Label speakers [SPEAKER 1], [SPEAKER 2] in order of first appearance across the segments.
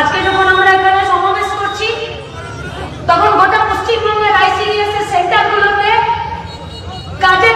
[SPEAKER 1] আজকে যখন আমরা এখানে সমাবেশ করছি তখন গোটা পশ্চিমবঙ্গের আইসিডিএস এর সেন্টারগুলোতে কাজের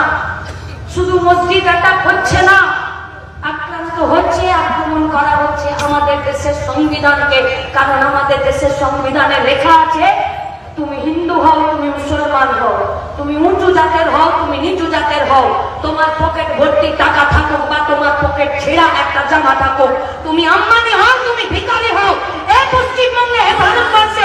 [SPEAKER 1] না। শুধু মসজিদ অ্যাটাক হচ্ছে না। আক্রান্ত হচ্ছে, আক্রমণ করা হচ্ছে আমাদের দেশের সংবিধানকে। কারণ আমাদের দেশের সংবিধানে লেখা আছে, তুমি হিন্দু হও, তুমি মুসলমান হও। তুমি উঁচু জাতের হও, তুমি নিচু জাতের হও। তোমার পকেট ভর্তি টাকা থাকুক বা তোমার পকেট ছেঁড়া একটা জামা থাকুক। তুমি আম্মানি হও, তুমি ভিকারি হও। এ পশ্চিমবঙ্গে এ ভারতবর্ষে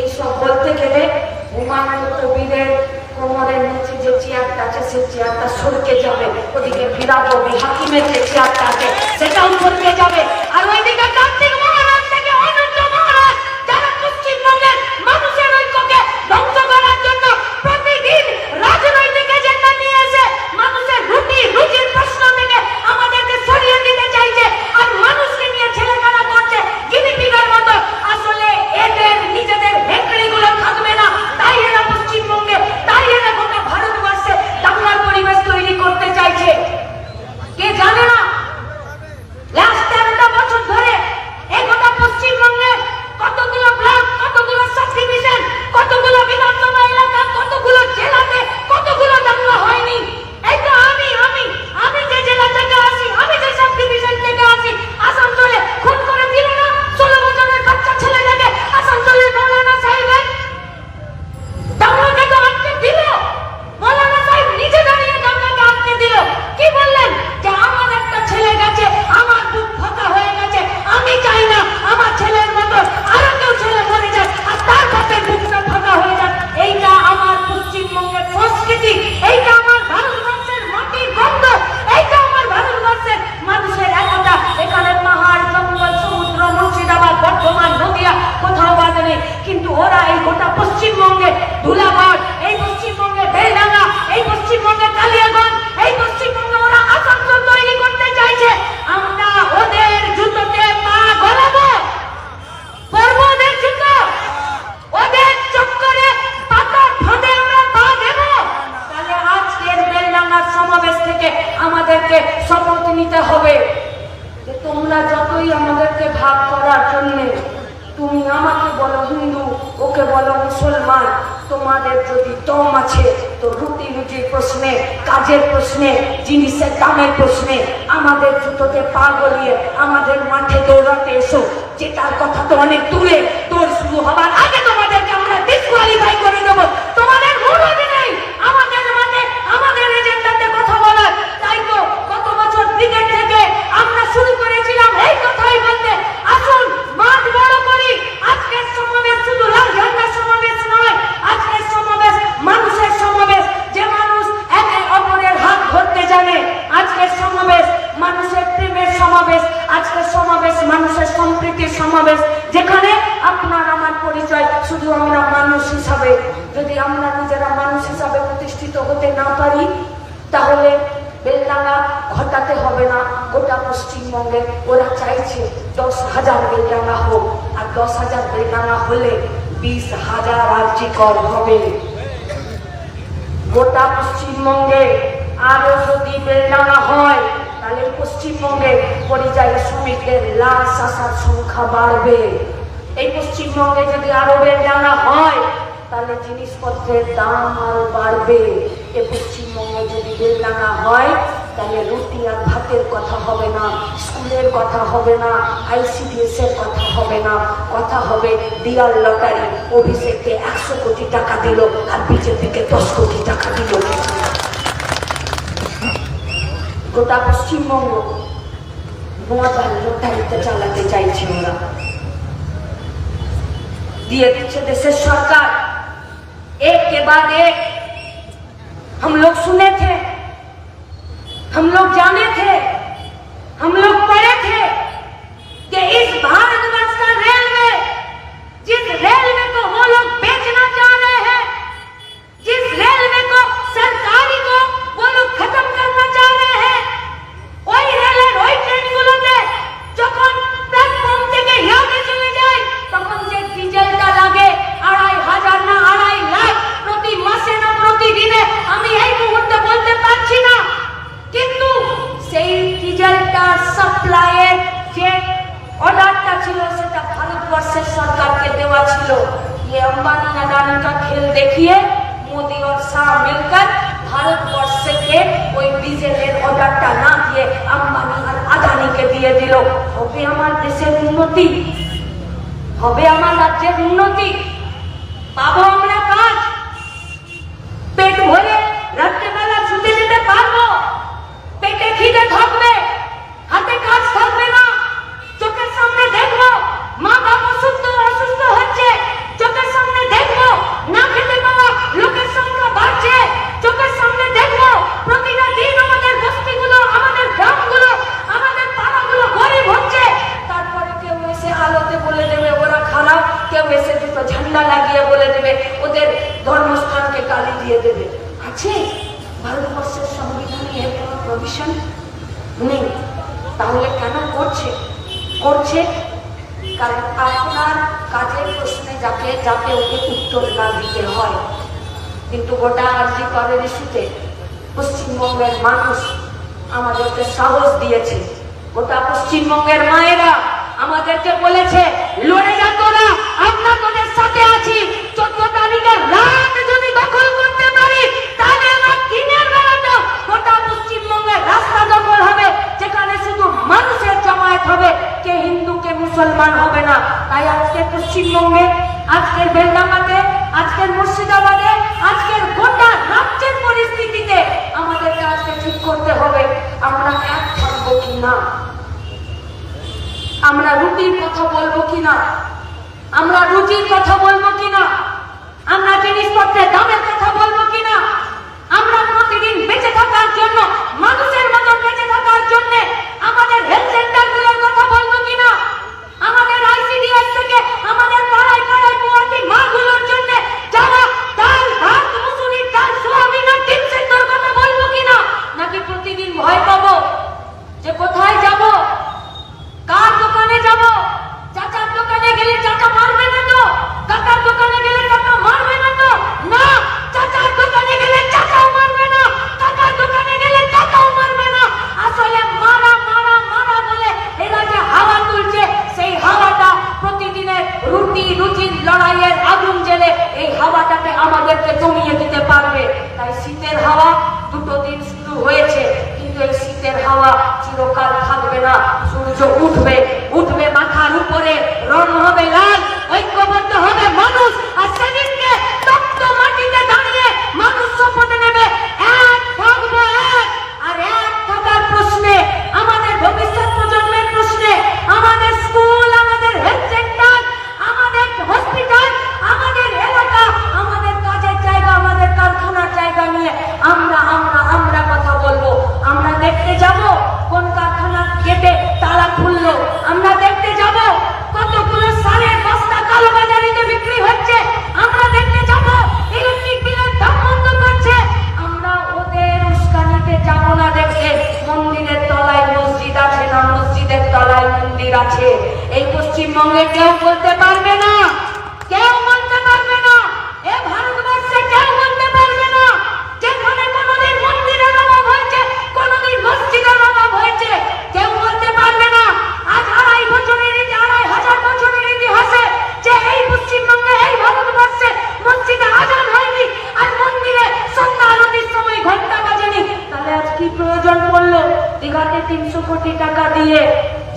[SPEAKER 1] এইসব বলতে গেলে হুমায়ুন কবিরের কোমরের নিচে যে চেয়ারটা আছে, সেই চেয়ারটা সরকে যাবে। ওদিকে ফিরাবি হাকিমের যে চেয়ারটা আছে, সেটাও সরকে যাবে। আর ওইদিকে কার্তিক তোমাদের যদি দম আছে, তো রুটি রুটির প্রশ্নে, কাজের প্রশ্নে, জিনিসের দামের প্রশ্নে, আমাদের জুতোতে পা গলিয়ে আমাদের মাঠে দৌড়াতে এসো। যেটার কথা তো অনেক দূরে, তোর শুরু হবার আগে তোমাদেরকে আমরা ডিসকোয়ালিফাই করে দেবো। তোমাদের মুরদি নেই আমাদের মাঠে আমাদের এজেন্ডাতে কথা বলার তাই তো গত বছর ক্রিকেট থেকে আমরা শুরু করেছিলাম এই কথাই বলতে আসুন মাঠ বড় করি আজকের সমাবেশ শুধু লাল ঝান্ডার সমাবেশ নয় আজকের সমাবেশ মানুষের সমাবেশ যে মানুষ একে অপরের হাত ধরতে জানে আজকের সমাবেশ মানুষের প্রেমের সমাবেশ আজকের সমাবেশ, মানুষের সম্প্রীতির সমাবেশ, যেখানে আপনার আমার পরিচয়, শুধু আমরা মানুষ হিসাবে, যদি আমরা নিজেরা মানুষ হিসাবে প্রতিষ্ঠিত হতে না পারি, তাহলে বেলডাঙ্গা ঘটাতে হবে না, গোটা পশ্চিমবঙ্গে। ওরা চাইছে দশ হাজার বেলডাঙ্গা হোক, আর দশ হাজার বেলডাঙ্গা হলে বিশ হাজার আর্যিকর হবে। গোটা পশ্চিমবঙ্গে আরও যদি বেলডাঙ্গা হয় তাহলে পশ্চিমবঙ্গে পরিযায়ী শ্রমিকদের লাশ আসার সংখ্যা বাড়বে। এই পশ্চিমবঙ্গে যদি আরও বেলডাঙ্গা হয়, তাহলে জিনিসপত্রের দাম আরও বাড়বে। এ পশ্চিমবঙ্গে যদি বেলডাঙ্গা হয়, তাহলে রুটি আর ভাতের কথা হবে না, স্কুলের কথা হবে না আইসিডিএস এর কথা হবে না। কথা হবে দিয়াল লটারি, অভিষেককে একশো কোটি টাকা দিল আর বিজেপিকে দশ কোটি টাকা দিল। গোটা পশ্চিমবঙ্গ মজার লটারিতে চালাতে চাইছে ওরা দিয়ে দিচ্ছে দেশের সরকার एक के बाद एक हम लोग सुने थे हम लोग जाने थे हम लोग पढ़े थे দিয়ে দিল, হবে আমার দেশের উন্নতি, হবে আমার রাজ্যের উন্নতি। পাবো আমরা কাজ। পেট ভরে রাত্রেবেলা শুতে যেতে পারব পেটে খিদে থাকবে হাতে কাজ থাকবে না চোখের সামনে দেখব মা বাপ অসুস্থ অসুস্থ হচ্ছে চোখের সামনে দেখব না খেতে পাওয়া লোকের সংখ্যা বাড়ছে চোখের সামনে দেখব দিয়ে দেবে আছে ভারতবর্ষের সংবিধানে এর কোনো প্রভিশন নেই তাহলে কেন করছে করছে কারণ আপনার কাজের প্রশ্নে যাকে যাতে ওকে উত্তর না দিতে হয়। কিন্তু গোটা আর্জি করের ইস্যুতে পশ্চিমবঙ্গের মানুষ আমাদেরকে সাহস দিয়েছে। গোটা পশ্চিমবঙ্গের মায়েরা আমাদেরকে বলেছে লড়ে যা তোরা আমরা তোদের সাথে আছি চোদ্দ তারিখের রাত যদি দখল করতে পারি তাহলে আমার দিনের বেলাটা গোটা পশ্চিমবঙ্গের রাস্তা দখল হবে যেখানে শুধু মানুষের জমায়েত হবে কে হিন্দু কে মুসলমান হবে না। তাই আজকে পশ্চিমবঙ্গে, আজকের বেলডাঙ্গাতে, আজকের মুর্শিদাবাদে, আজকের গোটা রাজ্যের পরিস্থিতিতে আমাদেরকে আজকে ঠিক করতে হবে। আমরা এক থাকব কি না? আমরা রুটির কথা বলব কিনা আমরা রুচির কথা বলব কিনা আমরা জিনিসপত্রের দামের কথা বলব কিনা আমরা প্রতিদিন বেঁচে থাকার জন্য, মানুষের মতো বেঁচে থাকার জন্য আমাদের হেলথ সেন্টারগুলোর কোথায় যাব কার দোকানে যাব চাচার দোকানে গেলে চাচা মারবে না তো কাকার দোকানে গেলে কাকা মারবে না তো না চাচার দোকানে গেলে চাচাও মারবে না কাকার দোকানে গেলে কাকাও মারবে না আসলে মারা মারা মারা বলে এরা যে হাওয়া তুলছে সেই হাওয়াটা প্রতিদিনের রুটি রুটির লড়াইয়ের আগুন জেলে এই হাওয়াটাকে আমাদেরকে জমিয়ে দিতে পারবে তাই শীতের হাওয়া দুটো দিন শুরু হয়েছে কিন্তু এই শীতের হাওয়া চিরকাল থাকবে না সূর্য উঠবে উঠবে মাথার উপরে রং হবে লাল ঐক্যবদ্ধ হবে মানুষ আর সেদিনকে তপ্ত মাটিতে দাঁড়িয়ে মানুষ শপথ নেবে এক থাকব এক আর এক থাকার প্রশ্নে আমাদের ভবিষ্যৎ প্রজন্মের প্রশ্নে আমাদের স্কুল আমাদের হেলথ সেন্টার আমাদের হসপিটাল আমাদের এলাকা আমাদের কাজের জায়গা আমাদের কারখানার জায়গা নিয়ে আমরা আমরা আমরা কথা বলব আমরা দেখতে যাব কোন কারখানার গেটে তালা খুললো আমরা দেখতে যাব কতগুলো সারের বস্তা কালো বাজারিতে বিক্রি হচ্ছে আমরা দেখতে যাব ইলেকট্রিক বিলের দাম বন্ধ করছে আমরা ওদের উস্কানিতে যাব না দেখতে মন্দিরের তলায় মসজিদ আছে না মসজিদের তলায় মন্দির আছে এই পশ্চিমবঙ্গে কেউ বলতে পারবে না, কেউ বলতে পারবে না, এ ভারতবর্ষে কেউ বলতে পারবে না। যেখানে কোনোদিন মন্দিরের অভাব হয়েছে, কোনোদিন মসজিদের অভাব হয়েছে, কেউ বলতে পারবে না। আজ আড়াই বছরের আড়াই হাজার বছরের ইতিহাসে যে এই পশ্চিমবঙ্গে, এই ভারতবর্ষে মসজিদে আজান হয়নি আর মন্দিরে সন্ধ্যা আরতির সময় ঘণ্টা বাজেনি, তাহলে আজ কি প্রয়োজন পড়ল? দীঘাতে তিনশো কোটি টাকা দিয়ে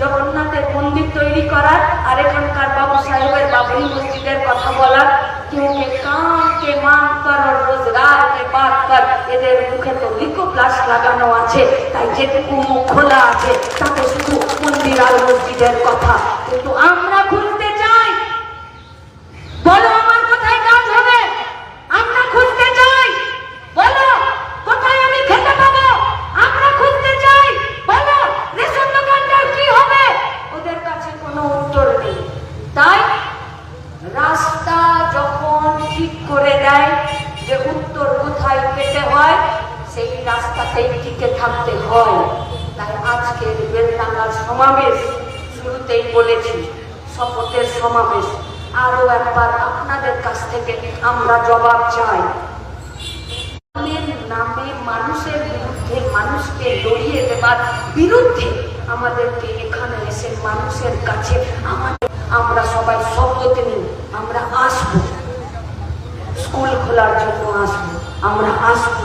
[SPEAKER 1] জগন্নাথের মন্দির তৈরি করার আর এখানকার বাবু সাহেবের বাবরি মসজিদের কথা বলার क्योंकि काम के मांग पर और रोजगार के बात पर এদের মুখে তো লিকো প্লাস লাগানো আছে তাই যেটুকু মুখ খোলা আছে তাতে শুধু মন্দির আর মসজিদের কথা কিন্তু আমরা আমরা জবাব চাই। নামে মানুষের বিরুদ্ধে মানুষকে লড়িয়ে দেবার বিরুদ্ধে আমাদেরকে এখানে এসে মানুষের কাছে আমাদের, আমরা সবাই শপথ নিই, আমরা আসব। স্কুল খোলার জন্য আসব, আমরা আসব।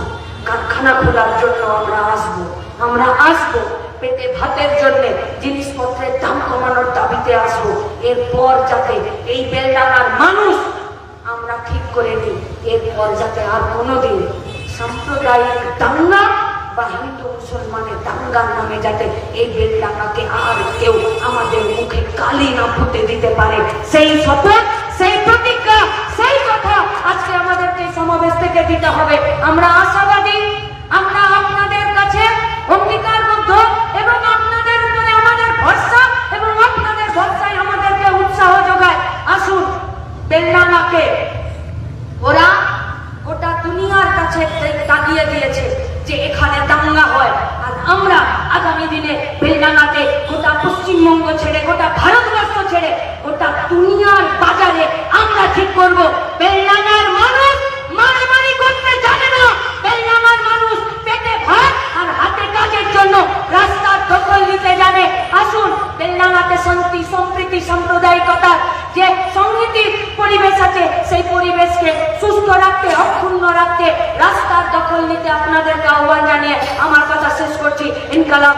[SPEAKER 1] কারখানা খোলার জন্য আমরা আসব আমরা আসব। পেটে ভাতের জন্য জিনিসপত্রের দাম কমানোর দাবিতে আসব। এরপর যাতে এই বেলডাঙার মানুষ ঠিক করে নিই এরপর যাতে আর কোনোদিন সাম্প্রদায়িক দাঙ্গা বা হিন্দু মুসলমানের দাঙ্গার নামে যাতে এই বেলডাঙ্গাকে আর কেউ আমাদের মুখে কালি না ফুটে দিতে পারে। সেই শপথ, সেই প্রতিজ্ঞা, সেই কথা আজকে আমাদেরকে সমাবেশ থেকে দিতে হবে। আমরা আশাবাদী, আমরা আপনাদের কাছে অঙ্গীকারবদ্ধ এবং আপনাদের উপরে আমাদের ভরসা এবং আপনাদের ভরসায় আমাদেরকে উৎসাহ যোগায়। আসুন বেলডাঙ্গাকে ওরা গোটা দুনিয়ার কাছে তাকিয়ে দিয়েছে যে এখানে দাঙ্গা হয়। আর আমরা আগামী দিনে বেলডাঙ্গাতে গোটা পশ্চিমবঙ্গ ছেড়ে, গোটা ভারতবর্ষ ছেড়ে, গোটা দুনিয়ার বাজারে আমরা ঠিক করব বেলডাঙ্গার মানুষ মারামারি করতে জানে না বেলডাঙ্গার মানুষ পেটে ভাত আর হাতে কাজের জন্য রাস্তার দখল নিতে জানে আসুন বেলডাঙ্গাতে শান্তি, সম্প্রীতি, সাম্প্রদায়িকতা যে সংহিতির পরিবেশ আছে, সেই পরিবেশকে সুস্থ রাখতে, অক্ষুণ্ণ রাখতে, রাস্তার দখল নিতে আপনাদেরকে আহ্বান জানিয়ে আমার কথা শেষ করছি। ইনকালাব